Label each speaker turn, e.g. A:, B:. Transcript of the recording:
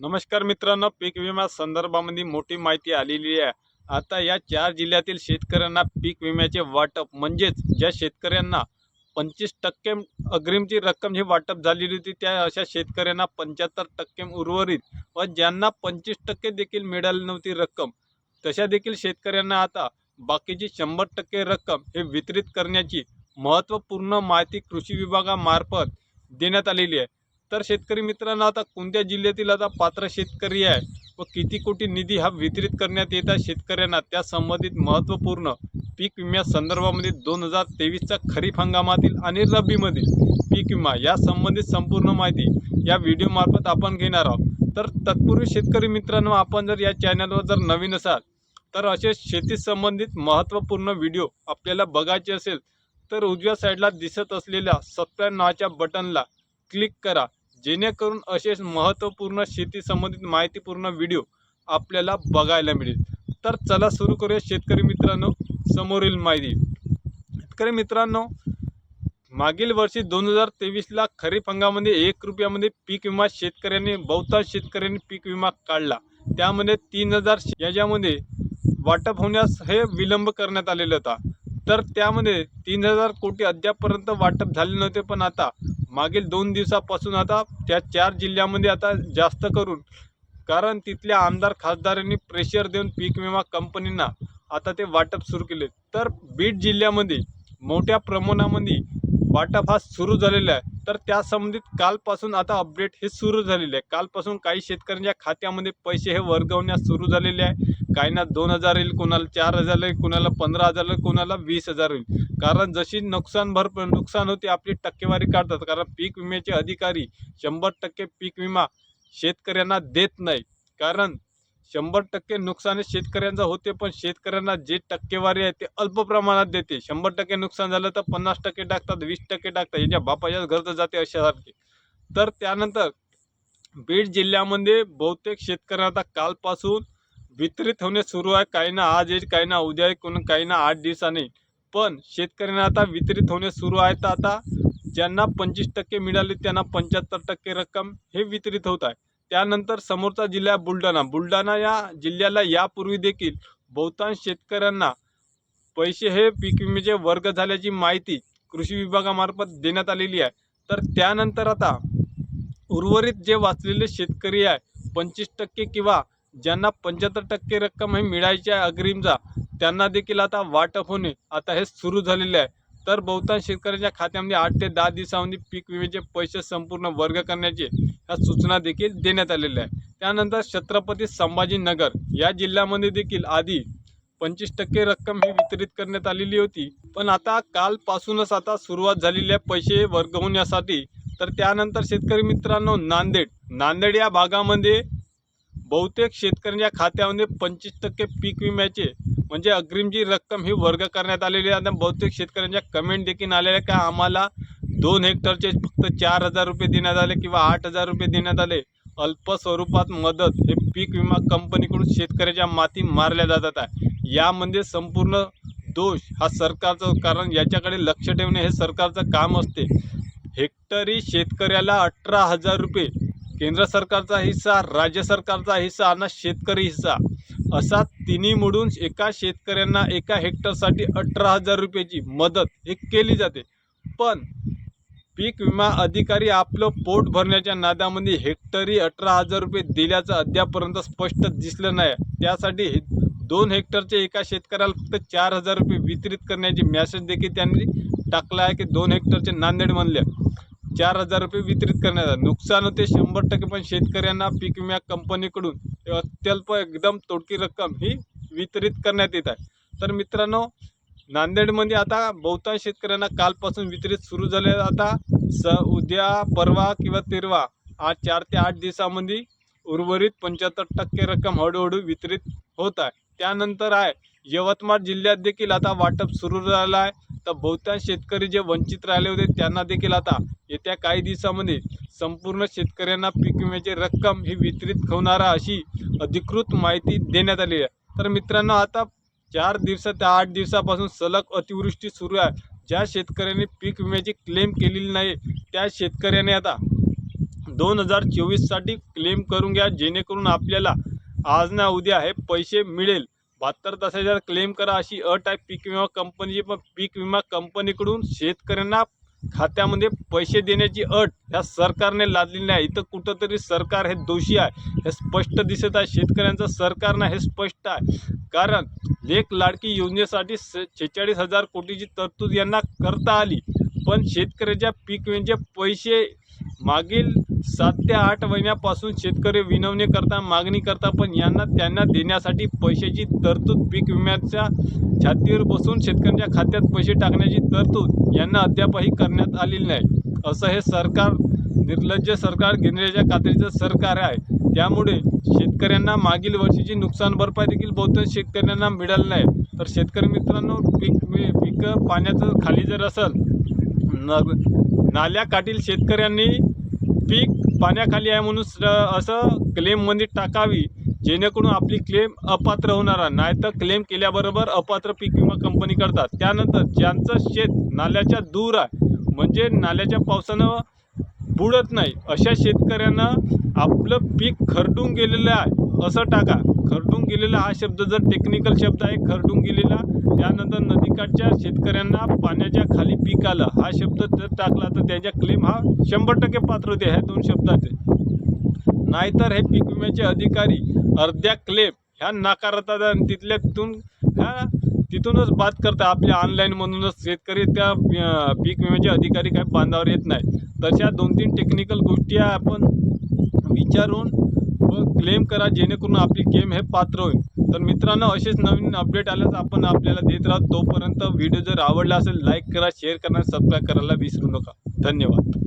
A: नमस्कार मित्रांनो पीक विमा संदर्भामध्ये मोठी माहिती आलेली आहे. आता या चार जिल्ह्यातील शेतकऱ्यांना पीक विम्याचे वाटप म्हणजेच ज्या शेतकऱ्यांना पंचवीस टक्के अग्रिमची रक्कम जी वाटप झालेली होती त्या अशा शेतकऱ्यांना पंच्याहत्तर टक्के उर्वरित व ज्यांना पंचवीस टक्के देखील मिळाली नव्हती रक्कम तशा देखील शेतकऱ्यांना आता बाकीची शंभर टक्के रक्कम हे वितरित करण्याची महत्त्वपूर्ण माहिती कृषी विभागामार्फत देण्यात आलेली आहे. तर शेतकरी मित्रांनो आता कोणत्या जिल्ह्यातील आता पात्र शेतकरी आहे व किती कोटी निधी हा वितरित करण्यात येत आहे शेतकऱ्यांना? त्या संबंधित महत्त्वपूर्ण पीक विम्या संदर्भामध्ये दोन हजार तेवीसचा खरीप हंगामातील आणि रब्बीमधील पीक विमा या संबंधित संपूर्ण माहिती या व्हिडिओमार्फत आपण घेणार आहोत. तर तत्पूर्वी शेतकरी मित्रांनो आपण जर या चॅनलवर जर नवीन असाल तर असे शेती संबंधित महत्त्वपूर्ण व्हिडिओ आपल्याला बघायचे असेल तर उजव्या साईडला दिसत असलेल्या सबस्क्राईब नावाच्या बटनला क्लिक करा. जेणेकरून असेच महत्त्वपूर्ण शेती संबंधित माहितीपूर्ण व्हिडिओ आपल्याला बघायला मिळेल. तर चला सुरू करूया शेतकरी मित्रांनो समोरील माहिती. शेतकरी मित्रांनो मागील वर्षी दोन हजार तेवीसला खरीप हंगामध्ये एक रुपयामध्ये पीक विमा शेतकऱ्यांनी बहुतांश शेतकऱ्यांनी पीक विमा काढला. त्यामध्ये तीन हजार याच्यामध्ये वाटप होण्यास हे विलंब करण्यात आलेला होता. तर त्यामध्ये तीन हजार कोटी अद्यापपर्यंत वाटप झाले नव्हते पण आता मागील दोन दिवसापासून आता त्या चार जिल्ह्यामध्ये आता जास्त करून कारण तिथल्या आमदार खासदारांनी प्रेशर देऊन पीक विमा कंपनींना आता ते वाटप सुरू केले. तर बीड जिल्ह्यामध्ये मोठ्या प्रमाणामध्ये वाटप हा सुरू झालेला आहे. तर त्या संबंधित कालपासून आता अपडेट हे सुरू झालेले आहे. कालपासून काही शेतकऱ्यांच्या खात्यामध्ये पैसे हे वर्गवण्यास सुरू झालेले आहे. काहींना दोन हजार येईल कोणाला चार हजार येईल कोणाला पंधरा हजार येईल कोणाला वीस हजार येईल. कारण जशी नुकसान भर नुकसान होते आपली टक्केवारी काढतात. कारण पीक विम्याचे अधिकारी शंभर टक्के पीक विमा शेतकऱ्यांना देत नाही कारण शंभर टक्के नुकसान शेतकऱ्यांचं होते पण शेतकऱ्यांना जे टक्केवारी आहे ते अल्प प्रमाणात देते. शंभर टक्के नुकसान झालं तर पन्नास टक्के टाकतात वीस टक्के टाकतात. याच्या बापाच्याच घरचं जाते अशासारखे. तर त्यानंतर बीड जिल्ह्यामध्ये बहुतेक शेतकऱ्यांना आता कालपासून वितरित होणे सुरू आहे. काही ना आज येईल काही ना उद्या येईल कोण काही ना आठ दिवसाने पण शेतकऱ्यांना आता वितरित होणे सुरू आहे. तर आता ज्यांना पंचवीस टक्के मिळाले त्यांना पंच्याहत्तर टक्के रक्कम हे वितरित होत आहे. त्यानंतर समोरचा जिल्हा आहे बुलढाणा. बुलढाणा या जिल्ह्याला यापूर्वी देखील बहुतांश शेतकऱ्यांना पैसे हे पीक विम्याचे वर्ग झाल्याची माहिती कृषी विभागामार्फत देण्यात आलेली आहे. तर त्यानंतर आता उर्वरित जे वाचलेले शेतकरी आहे पंचवीस टक्के किंवा ज्यांना पंच्याहत्तर टक्के रक्कम हे मिळायची आहे अग्रिमचा त्यांना देखील आता वाटप होणे आता हे सुरू झालेले आहे. तर बहुतांश शेतकऱ्यांच्या खात्यामध्ये आठ ते दहा दिवसामध्ये पीक विम्याचे पैसे संपूर्ण वर्ग करण्याचे ह्या सूचना देखील देण्यात आलेल्या आहे त्यानंतर छत्रपती संभाजीनगर या जिल्ह्यामध्ये देखील आधी पंचवीस टक्के रक्कम ही वितरित करण्यात आलेली होती. पण आता कालपासूनच आता सुरुवात झालेली आहे पैसे वर्ग होण्यासाठी तर त्यानंतर शेतकरी मित्रांनो नांदेड नांदेड या भागामध्ये बहुतेक शेतकऱ्यांच्या खात्यामध्ये पंचवीस टक्के पीक विम्याचे म्हणजे अग्रिमची रक्कम ही वर्ग करण्यात आलेली आहे. आणि बहुतेक शेतकऱ्यांच्या कमेंट देखील आलेल्या का आम्हाला दोन हेक्टरचे फक्त चार हजार रुपये देण्यात आले किंवा आठ हजार रुपये देण्यात आले. अल्प स्वरूपात मदत हे पीक विमा कंपनीकडून शेतकऱ्याच्या माती मारल्या जातात आहे. यामध्ये संपूर्ण दोष हा सरकारचं कारण याच्याकडे लक्ष ठेवणे हे सरकारचं काम असते. हेक्टरी शेतकऱ्याला अठरा हजार रुपये केंद्र सरकारचा हिस्सा राज्य सरकारचा हिस्सा आणि शेतकरी हिस्सा. असा तिन्ही मिळून एका शेतकऱ्यांना एका हेक्टरसाठी अठरा हजार रुपयाची मदत हे केली जाते. पण पीक विमा अधिकारी आपलं पोट भरण्याच्या नादामध्ये हेक्टरी अठरा हजार रुपये दिल्याचं अद्यापर्यंत स्पष्ट दिसलं नाही. त्यासाठी हे दोन हेक्टरचे एका शेतकऱ्याला फक्त चार हजार रुपये वितरित करण्याचे मॅसेज देखील त्यांनी टाकला आहे की दोन हेक्टरचे नांदेड म्हणले. चार हजार रुपये वितरित करण्यात आले. नुकसान होते शंभर टक्के पण शेतकऱ्यांना पीक विमा कंपनीकडून अत्यल्प एकदम तोडकी रक्कम ही वितरित करण्यात येत आहे. तर मित्रांनो नांदेडमध्ये आता बहुतांश शेतकऱ्यांना कालपासून वितरित सुरू झाले आता स उद्या परवा किंवा तेरवा आज चार ते आठ दिवसामध्ये उर्वरित पंच्याहत्तर टक्के रक्कम हळूहळू वितरित होत आहे. त्यानंतर आहे यवतमाळ जिल्ह्यात देखील आता वाटप सुरू झालं आहे. तर बहुतांश शेतकरी जे वंचित राहिले होते त्यांना देखील आता येत्या काही दिवसामध्ये संपूर्ण शेतकऱ्यांना पीक विम्याची रक्कम ही वितरित होणारा अशी अधिकृत माहिती देण्यात आली आहे. तर मित्रांनो आता चार दिवस ते आठ दिवसापासून सलग अतिवृष्टी सुरू आहे. ज्या शेतकऱ्यांनी पीक विम्याची क्लेम केलेली नाही त्या शेतकऱ्याने आता दोन हजार चोवीससाठी क्लेम करून घ्या जेणेकरून आपल्याला आज ना उद्या हे पैसे मिळेल. बहात्तर तासाच्या क्लेम करा अशी अट आहे पीक विमा कंपनीची पण पीक विमा कंपनीकडून शेतकऱ्यांना खात्यामध्ये पैसे देण्याची अट ह्या सरकारने लादलेली आहे. इथं कुठंतरी सरकार हे दोषी आहे. हे स्पष्ट दिसत आहे. शेतकऱ्यांचं सरकार ना हे स्पष्ट आहे. कारण लेख लाडकी योजनेसाठी छेचाळीस हजार कोटीची तरतूद यांना करता आली. पण शेतकऱ्याच्या पीक विम्याचे पैसे मागील सात ते आठ महिन्यापासून शेतकरी विनवणी करता मागणी करता पण यांना त्यांना देण्यासाठी पैशाची तरतूद पीक विम्याच्या छातीवर बसून शेतकऱ्यांच्या खात्यात पैसे टाकण्याची तरतूद यांना अद्यापही करण्यात आलेली नाही. असं हे सरकार निर्लज्ज सरकार गिरण्याच्या कात्रीचं सरकार आहे. त्यामुळे शेतकऱ्यांना मागील वर्षीची नुकसान भरपाई देखील बहुतांश शेतकऱ्यांना मिळालं नाही. तर शेतकरी मित्रांनो पीक पिकं पाण्याचं खाली जर असेल न नाल्याकाठील शेतकऱ्यांनी पीक पाण्याखाली आहे म्हणून असं क्लेममध्ये टाकावी जेणेकरून आपली क्लेम अपात्र होणार आहे. नाहीतर क्लेम केल्याबरोबर अपात्र पीक विमा कंपनी करतात. त्यानंतर ज्यांचं शेत नाल्याच्या दूर आहे म्हणजे नाल्याच्या पावसानं बुडत नाही अशा शेतकऱ्यांना आपलं पीक खरडून गेलेलं आहे. असं टाका. खरडून गेलेला हा शब्द जर टेक्निकल शब्द आहे खरडून गेलेला त्यानंतर नदीकाठच्या शेतकऱ्यांना पाण्याच्या खाली पीक आलं हा शब्द जर टाकला तर त्याच्या क्लेम हा शंभर टक्के पात्र होते ह्या दोन शब्दाचे. नाहीतर हे पीक विम्याचे अधिकारी अर्ध्या क्लेम ह्या नाकारतात आणि तिथल्या तिथून ह्या तिथूनच बात करतात. आपल्या ऑनलाईनमधूनच शेतकरी त्या पीक विम्याचे अधिकारी काय बांधावर येत नाही. तशा दोन तीन टेक्निकल गोष्टी आहे आपण विचारून व क्लेम करा जेणेकरून आपली गेम हे पात्र होईल. तर मित्रांनो असेच नवीन अपडेट आल्यास आपण आपल्याला देत राहतो तोपर्यंत व्हिडिओ जर आवडला असेल लाईक करा शेअर करा सबस्क्राईब करायला विसरू नका. धन्यवाद.